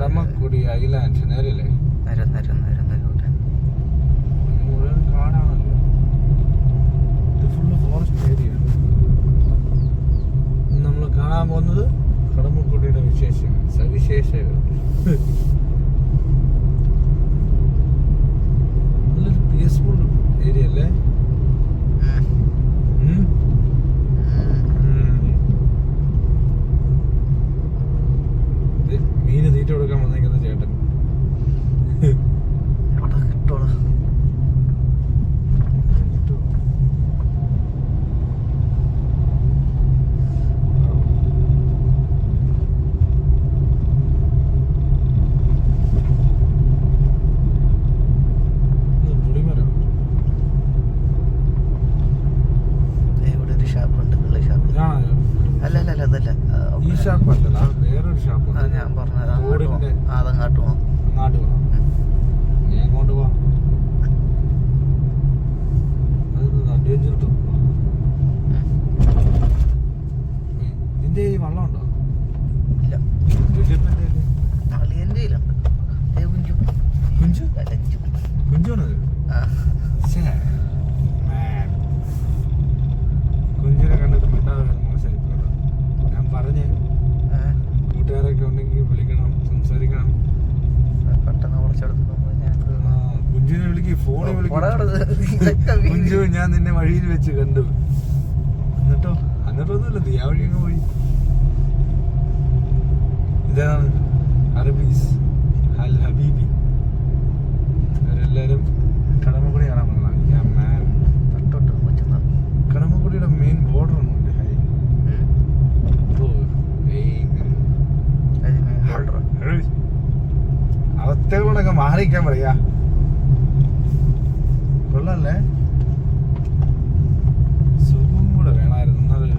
Kadamakudy island നേരല്ലേ? നേരെ നേരെ നേരെ നേരോട്ട് മുഴുവൻ കാടാണല്ലോ. ഇത് ഫുള്ള് ഫോറസ്റ്റ് ഏരിയ നമ്മൾ കാണാൻ പോകുന്നത് കടമക്കുടിയുടെ വിശേഷം സവിശേഷകൾ ഞാൻ നിന്നെ വഴിയിൽ വെച്ച് കണ്ടു. എന്നിട്ടോ? എന്നിട്ടൊന്നുമില്ല നീ ആ വഴി അങ്ങ് പോയി. ഇതാണ് അറബീസ് അൽ ഹബീബി. അവരെല്ലാരും കടമക്കുടി കാണാൻ പറ്റുന്നത് കടമക്കുടിയുടെ മെയിൻ ബോർഡർ ഒന്നുമില്ല ഹൈ. ഓ ഏയ് ഇങ്ങനെ. ഏയ്. അവസ്ഥകളോടൊക്കെ മാറിക്കാൻ പറയാ. കൊള്ളല്ലേ?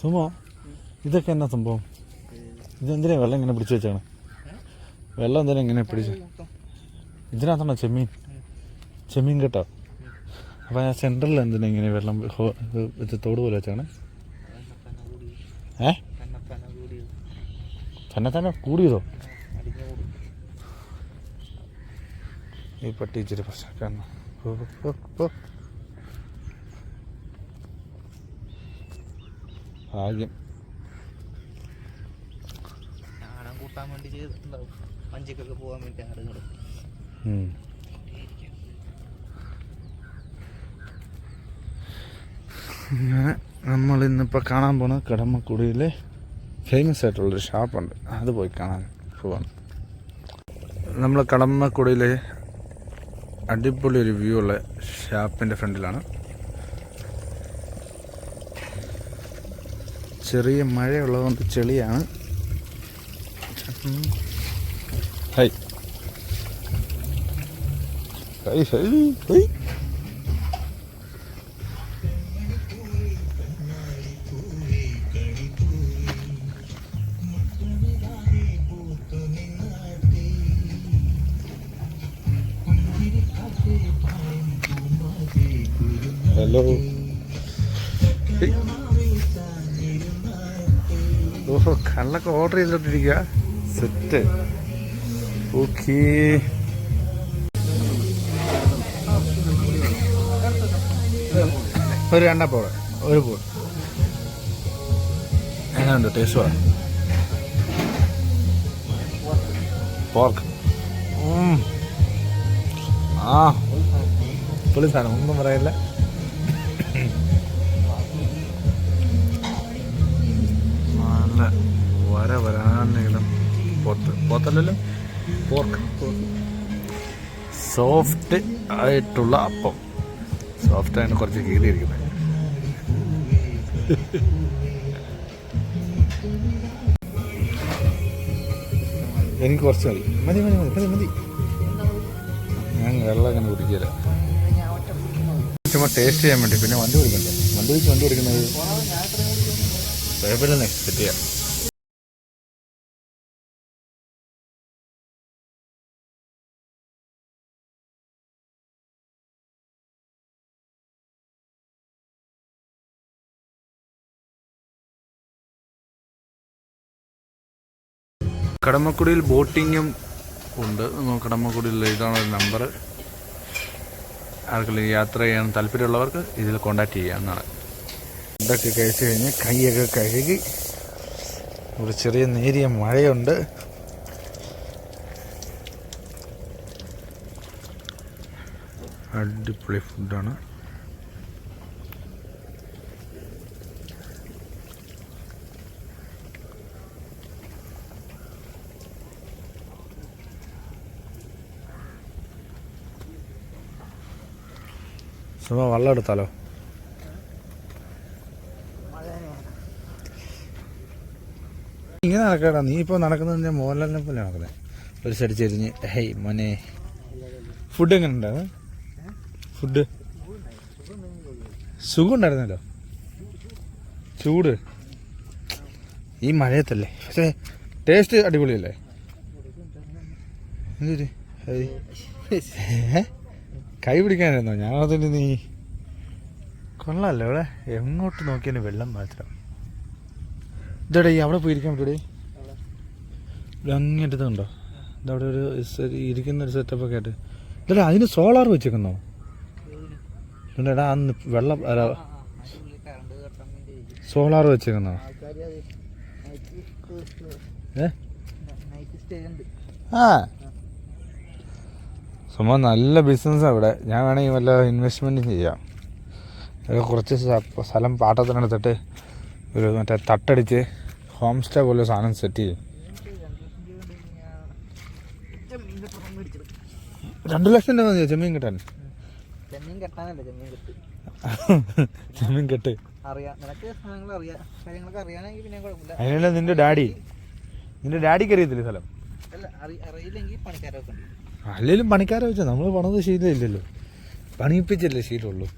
സുമോ ഇതൊക്കെ എന്നാ സംഭവം? ഇതെന്തിനാ വെള്ളം ഇങ്ങനെ പിടിച്ചു വെച്ചാണ് വെള്ളം എന്തിനാ ഇങ്ങനെ പിടിച്ചു ഇതിനകത്താണോ ചെമ്മീൻ? ചെമ്മീൻ കേട്ടോ? അപ്പം ആ സെന്ററിൽ എന്തിനാ ഇങ്ങനെ വെള്ളം ഇത് തോട് പോലെ വെച്ചാണ് ഏ? തന്നെ തന്നെ കൂടിയതോ? ഈ പട്ടി ഇച്ചിരി പ്രശ്നക്കാരനാ ഓ, ഓ, ഓ. ഭാഗ്യം. ആടം കൂട്ടാൻ വേണ്ടി ചെയ്തിട്ടുണ്ടാവും. വഞ്ചിക്കൊക്കെ പോകാൻ വേണ്ടി ആടുകൾ. അങ്ങനെ നമ്മൾ ഇന്നിപ്പോൾ കാണാൻ പോണ കടമക്കുടിയിലെ ഫേമസ് ആയിട്ടുള്ളൊരു ഷാപ്പുണ്ട് അത് പോയി കാണാൻ പോവാണ്. നമ്മൾ കടമക്കുടിയിലെ അടിപൊളി ഒരു വ്യൂ ഉള്ള ഷാപ്പിന്റെ ഫ്രണ്ടിലാണ്. ചെറിയ മഴയുള്ളതുകൊണ്ട് ചെളിയാണ്. Hi. Hi hi hi. Hello. ഓഹോ കള്ളൊക്കെ ഓർഡർ ചെയ്തിട്ടിരിക്കുക സെറ്റ് ഓക്കേ ഒരു രണ്ടപ്പോൾ ഒരു പോ എങ്ങനെയുണ്ട് ടേസ്റ്റ് പറ പോർക്ക് ആ. പൊളി സാധനം ഒന്നും പറയില്ല. നല്ല വര വരാനുള്ള പോത്ത് പോത്തല്ലല്ലോ? പോർക്ക് സോഫ്റ്റ് ആയിട്ടുള്ള അപ്പം. സോഫ്റ്റ് ആണ് കുറച്ച് കീറിയിരിക്കുന്നത്. എനിക്ക് കുറച്ച് മതി. മതി മതി മതി മതി മതി. ഞാൻ വെള്ളം അങ്ങനെ കുടിക്കില്ല ചുമ്മാ ടേസ്റ്റ് ചെയ്യാൻ വേണ്ടി. പിന്നെ വണ്ടി കൊടുക്കണ്ടേ വണ്ടി വണ്ടി ഓടിക്കുന്നത്? കുഴപ്പമില്ലെന്നേ സെറ്റ് ചെയ്യാം? കടമക്കുടിയിൽ ബോട്ടിങ്ങും ഉണ്ട്. കടമക്കുടിയിൽ ഇതാണ് ഒരു നമ്പർ ആർക്കെങ്കിലും യാത്ര ചെയ്യാൻ താല്പര്യമുള്ളവർക്ക് ഇതിൽ കോണ്ടാക്ട് ചെയ്യാവുന്നതാണ്. ഫുഡൊക്കെ കഴിച്ചു കഴിഞ്ഞ് കൈയൊക്കെ കഴുകി ഒരു ചെറിയ നേരിയ മഴയുണ്ട്. അടിപൊളി ഫുഡാണ്. സുമ വെള്ളം എടുത്താലോ? നടക്കടാ. നീ ഇപ്പോൾ നടക്കുന്നത് മോഹൻലാലിനെ പോലെ നടക്കുന്നത് ഒരു സൈഡ് ചെരിഞ്ഞ് ഹേയ് മോനെ. ഫുഡ് എങ്ങനെ ഉണ്ടാവും ഫുഡ് സുഖം ഉണ്ടായിരുന്നല്ലോ. ചൂട്. ഈ മഴയത്തല്ലേ? പക്ഷേ ടേസ്റ്റ് അടിപൊളിയല്ലേ? കൈ പിടിക്കാനായിരുന്നോ? ഞാൻ അതിന് നീ കൊള്ളാമല്ലോ ഇവിടെ. എങ്ങോട്ട് നോക്കിയാലും വെള്ളം മാത്രം. ഇതടേ അവിടെ പോയിരിക്കാൻ പറ്റൂടെ? അങ്ങേറ്റത് കണ്ടോ ഇതവിടെ ഒരു ഇരിക്കുന്ന ഒരു സെറ്റപ്പ് ഒക്കെ ആയിട്ട്. ഇതല്ല അതിന് സോളാർ വെച്ചേക്കുന്നോ? എടാ അന്ന് വെള്ളം സോളാർ വെച്ചേക്കുന്നോ? ഏ? ആ. സംഭവം നല്ല ബിസിനസ്സാണ് ഇവിടെ. ഞാൻ വേണമെങ്കിൽ വല്ല ഇൻവെസ്റ്റ്മെന്റും ചെയ്യാം. കുറച്ച് സ്ഥ- സ്ഥലം പാട്ടത്തിനെടുത്തിട്ട് ഒരു മറ്റേ തട്ടടിച്ച് ഹോം സ്റ്റേ പോലെ സാധനം സെറ്റ് ചെയ്യും. രണ്ട് ലക്ഷം രൂപ മതിയോ ചെമ്മീൻ കിട്ടാൻ. ചെമ്മീൻ കെട്ടാനല്ല ചെമ്മീൻ കെട്ട്. ചെമ്മീൻ കെട്ട്. അറിയാം. നിനക്ക് സാധനങ്ങൾ അറിയാം. കാര്യങ്ങളൊക്കെ അറിയാനെങ്കിൽ പിന്നെ കുഴപ്പമില്ല. അതിനല്ല നിന്റെ ഡാഡി. നിന്റെ ഡാഡിക്ക് അറിയത്തില്ല സ്ഥലം? അല്ല അറി- അറിയില്ലെങ്കിൽ പണിക്കാരൊക്കെ ഉണ്ട്. അല്ലെങ്കിലും പണിക്കാരെ വെച്ചാൽ നമ്മൾ പണത് ശീലമില്ലല്ലോ. പണിയിപ്പിച്ചല്ലേ ശീലമുള്ളൂ.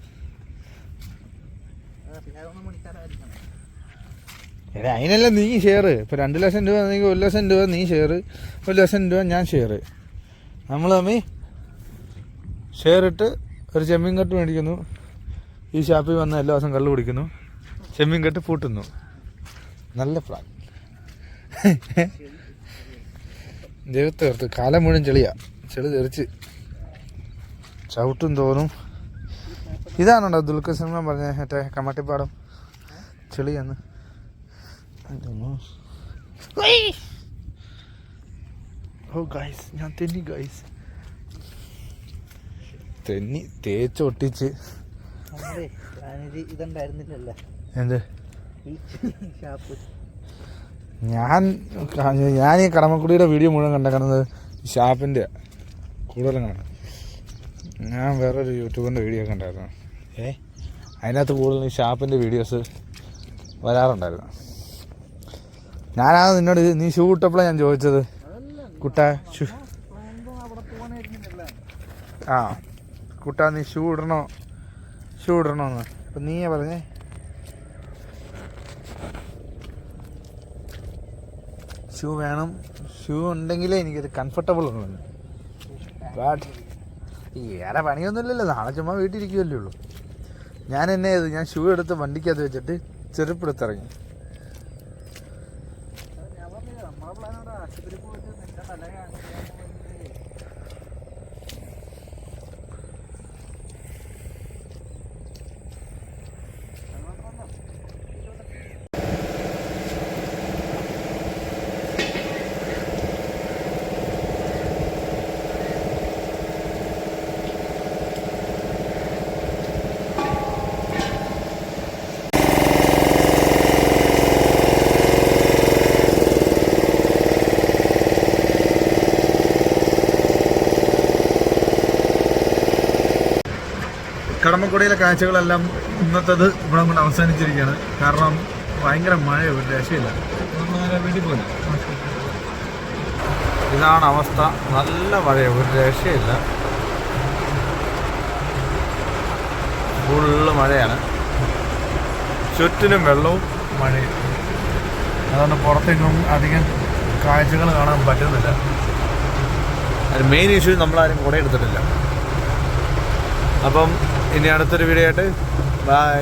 എടാ അതിനല്ല നീ ഷെയർ ഇപ്പൊ രണ്ട് ലക്ഷം രൂപ ആണെങ്കിൽ ഒരു ലക്ഷം രൂപ നീ ഷെയർ ഒരു ലക്ഷം രൂപ ഞാൻ ഷെയർ നമ്മൾ തമ്മിൽ ഷെയർ ഇട്ട് ഒരു ചെമ്മീൻ കെട്ട് മേടിക്കുന്നു. ഈ ഷാപ്പിൽ വന്ന് എല്ലാ ദിവസം കള്ള് കുടിക്കുന്നു. ചെമ്മീൻ കെട്ട് പൂട്ടുന്നു. നല്ല പ്ലാൻ ദൈവത്തെ ഓർത്ത് കാലം മുഴുവൻ ചെളിയാ. ചെളി തെറിച്ച് ചവിട്ടും തോന്നും ഇതാണോ ദുൽഖർ സിനിമ പറഞ്ഞ മറ്റേ കമ്മട്ടിപ്പാടം ചെളിയാന്ന് ഓ ഗൈസ് ഞാൻ തെന്നി ഗൈസ് തെന്നി തേച്ചൊട്ടിച്ച് എന്ത്? ഞാൻ ഞാൻ ഈ കടമക്കുടിയുടെ വീഡിയോ മുഴുവൻ കണ്ടേക്കുന്നത് ഷാപ്പിന്റെ കൂടുതലും കാണാം. ഞാൻ വേറൊരു യൂട്യൂബിന്റെ വീഡിയോ ഒക്കെ ഉണ്ടായിരുന്നു ഏ? അതിനകത്ത് കൂടുതലും ഈ ഷാപ്പിന്റെ വീഡിയോസ് വരാറുണ്ടായിരുന്നു. ഞാനാണ് നിന്നോട് നീ ഷൂ ഇട്ടപ്പോഴാണ് ഞാൻ ചോദിച്ചത്. കുട്ട ഷൂ ആ. കുട്ടാ നീ ഷൂ ഇടണോ ഷൂ ഇടണോന്ന് അപ്പം നീയാ പറഞ്ഞേ. ഷൂ വേണം. ഷൂ ഉണ്ടെങ്കിലേ എനിക്കത് കംഫർട്ടബിൾ ഉള്ളു. ബട്ട് വേറെ പണിയൊന്നുമില്ലല്ലോ. നാളെ ചുമ്മാ വീട്ടിലിരിക്കുമല്ലേ ഉള്ളൂ. ഞാൻ എന്നെ ചെയ്തു ഞാൻ ഷൂ എടുത്ത് വണ്ടിക്കകത്ത് വെച്ചിട്ട് ചെരുപ്പെടുത്തിറങ്ങി കടമക്കുടിയിലെ കാഴ്ചകളെല്ലാം ഇന്നത്തത് ഇവിടെ കൊണ്ട് അവസാനിച്ചിരിക്കുകയാണ്. കാരണം ഭയങ്കര മഴ ഒരു രക്ഷയില്ല. വീട്ടിൽ പോലെ ഇതാണ് അവസ്ഥ. നല്ല മഴ ഒരു രക്ഷയില്ല. ഫുള്ള് മഴയാണ്. ചുറ്റിനും വെള്ളവും മഴയും. അതുകൊണ്ട് പുറത്തേക്കും അധികം കാഴ്ചകൾ കാണാൻ പറ്റുന്നില്ല. അത് മെയിൻ ഇഷ്യൂ നമ്മളാരും കൂടെ എടുത്തിട്ടില്ല അപ്പം ഇനി അടുത്തൊരു വീഡിയോ ആയിട്ട് ബൈ